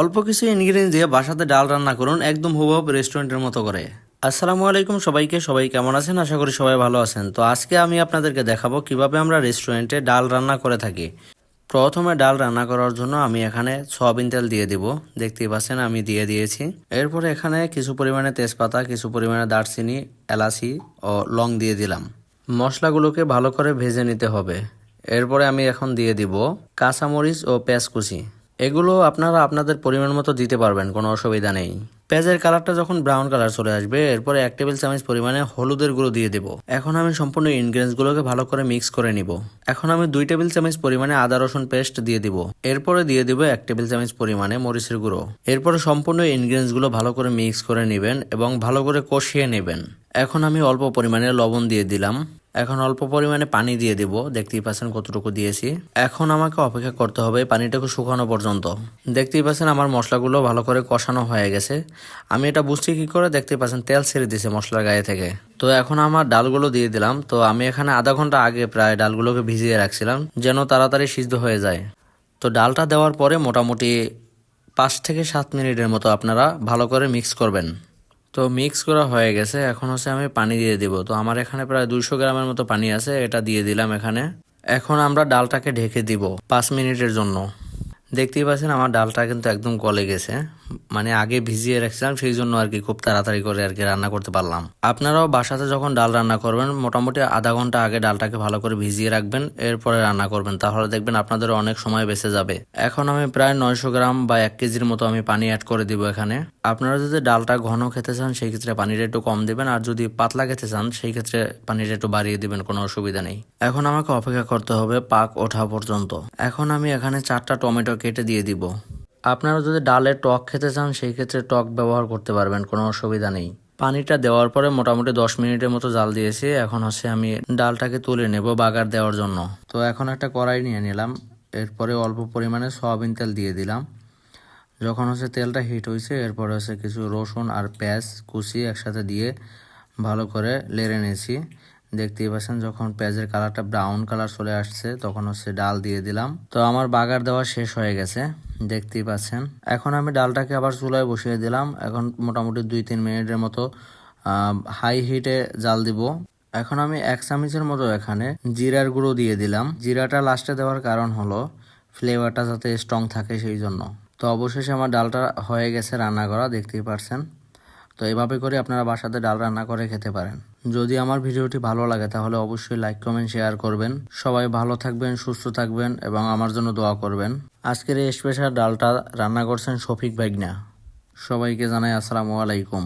অল্প কিছু ইনগ্রিডিয়েন্ট দিয়ে বাসাতে ডাল রান্না করুন একদম হুবহু রেস্টুরেন্টের মতো করে। আসসালামু আলাইকুম সবাইকে, সবাই কেমন আছেন? আশা করি সবাই ভালো আছেন। তো আজকে আমি আপনাদেরকে দেখাবো কীভাবে আমরা রেস্টুরেন্টে ডাল রান্না করে থাকি। প্রথমে ডাল রান্না করার জন্য আমি এখানে সয়াবিন তেল দিয়ে দিব। দেখতেই পাচ্ছেন, আমি দিয়ে দিয়েছি। এরপরে এখানে কিছু পরিমাণে তেজপাতা, কিছু পরিমাণে দারচিনি, এলাচি ও লং দিয়ে দিলাম। মশলাগুলোকে ভালো করে ভেজে নিতে হবে। এরপরে আমি এখন দিয়ে দিব কাঁচামরিচ ও পেঁয়াজ কুচি। এগুলো আপনারা আপনাদের পরিমাণ মতো দিতে পারবেন, কোনো অসুবিধা নেই। পেঁয়াজের কালারটা যখন ব্রাউন কালার চলে আসবে, এরপরে এক টেবিল চামচ পরিমাণে হলুদের গুঁড়ো দিয়ে দেব। এখন আমি সম্পূর্ণ ইনগ্রেডিয়েন্টস গুলোকে ভালো করে মিক্স করে নিব। এখন আমি দুই টেবিল চামচ পরিমাণে আদা রসুন পেস্ট দিয়ে দিব। এরপরে দিয়ে দিব এক টেবিল চামচ পরিমাণে মরিচের গুঁড়ো। এরপরে সম্পূর্ণ ইনগ্রেডিয়েন্টসগুলো ভালো করে মিক্স করে নেবেন এবং ভালো করে কষিয়ে নেবেন। এখন আমি অল্প পরিমাণে লবণ দিয়ে দিলাম। এখন অল্প পরিমাণে পানি দিয়ে দিব। দেখতেই পাচ্ছেন কতটুকু দিয়েছি। এখন আমাকে অপেক্ষা করতে হবে পানিটাকে শুকানো পর্যন্ত। দেখতেই পাচ্ছেন আমার মশলাগুলো ভালো করে কষানো হয়ে গেছে। আমি এটা বুঝছি কি করে? দেখতে পাচ্ছেন তেল ছেড়ে দিছে মশলার গায়ে থেকে। তো এখন আমার ডালগুলো দিয়ে দিলাম। তো আমি এখানে আধা ঘণ্টা আগে প্রায় ডালগুলোকে ভিজিয়ে রাখছিলাম, যেন তাড়াতাড়ি সিদ্ধ হয়ে যায়। তো ডালটা দেওয়ার পরে মোটামুটি পাঁচ থেকে সাত মিনিটের মতো আপনারা ভালো করে মিক্স করবেন। তো মিক্স করা হয়ে গেছে। এখন হচ্ছে আমি পানি দিয়ে দিব। তো আমার এখানে প্রায় দুইশো গ্রামের মতো পানি আছে, এটা দিয়ে দিলাম এখানে। এখন আমরা ডালটাকে ঢেকে দিব পাঁচ মিনিটের জন্য। দেখতেই পাচ্ছেন আমার ডালটা কিন্তু একদম গলে গেছে। মানে আগে ভিজিয়ে রাখছিলাম, সেই জন্য আর কি খুব তাড়াতাড়ি করে আর কি রান্না করতে পারলাম। আপনারাও বাসাতে যখন ডাল রান্না করবেন, মোটামুটি আধা ঘণ্টা আগে ডালটাকে ভালো করে ভিজিয়ে রাখবেন, এরপরে রান্না করবেন। তাহলে দেখবেন আপনাদের অনেক সময় বেঁচে যাবে। এখন আমি প্রায় নয়শো গ্রাম বা এক কেজির মতো আমি পানি অ্যাড করে দিব এখানে। আপনারা যদি ডালটা ঘন খেতে চান, সেই ক্ষেত্রে পানিটা একটু কম দিবেন। আর যদি পাতলা খেতে চান, সেই ক্ষেত্রে পানিটা একটু বাড়িয়ে দিবেন, কোনো অসুবিধা নেই। এখন আমাকে অপেক্ষা করতে হবে পাক ওঠা পর্যন্ত। এখন আমি এখানে চারটা টমেটো কেটে দিয়ে দিব। আপনারা যদি ডালে টক খেতে চান, সেই ক্ষেত্রে টক ব্যবহার করতে পারবেন, কোনো অসুবিধা নেই। পানিটা দেওয়ার পরে মোটামুটি দশ মিনিটের মতো জাল দিয়েছি। এখন হচ্ছে আমি ডালটাকে তুলে নেব বাগার দেওয়ার জন্য। তো এখন একটা কড়াই নিয়ে নিলাম। এরপরে অল্প পরিমাণে সয়াবিন তেল দিয়ে দিলাম। যখন হচ্ছে তেলটা হিট হয়েছে এরপরে হচ্ছে কিছু রসুন আর পেঁয়াজ কুচি একসাথে দিয়ে ভালো করে লেড়ে নিয়েছি। দেখতেই পাচ্ছেন, যখন পেঁয়াজের কালারটা ব্রাউন কালার চলে আসছে, তখন হচ্ছে ডাল দিয়ে দিলাম। তো আমার বাগার দেওয়া শেষ হয়ে গেছে। দেখতেই পাচ্ছেন। এখন আমি ডালটাকে আবার চুলায় বসিয়ে দিলাম। এখন মোটামুটি দুই তিন মিনিটের মতো হাই হিটে জাল দিব। এখন আমি এক চামচের মতো এখানে জিরার গুঁড়ো দিয়ে দিলাম। জিরাটা লাস্টে দেওয়ার কারণ হলো ফ্লেভারটা যাতে স্ট্রং থাকে সেই জন্য। তো অবশেষে আমার ডালটা হয়ে গেছে রান্না করা, দেখতেই পারছেন। তো এভাবে করে আপনারা বাসাতে ডাল রান্না করে খেতে পারেন। যদি আমার ভিডিওটি ভালো লাগে, তাহলে অবশ্যই লাইক কমেন্ট শেয়ার করবেন। সবাই ভালো থাকবেন, সুস্থ থাকবেন এবং আমার জন্য দোয়া করবেন। আজকের এই স্পেশাল ডালটা রান্না করছেন শফিক বাইগনা সবাইকে জানাই আসসালামু আলাইকুম।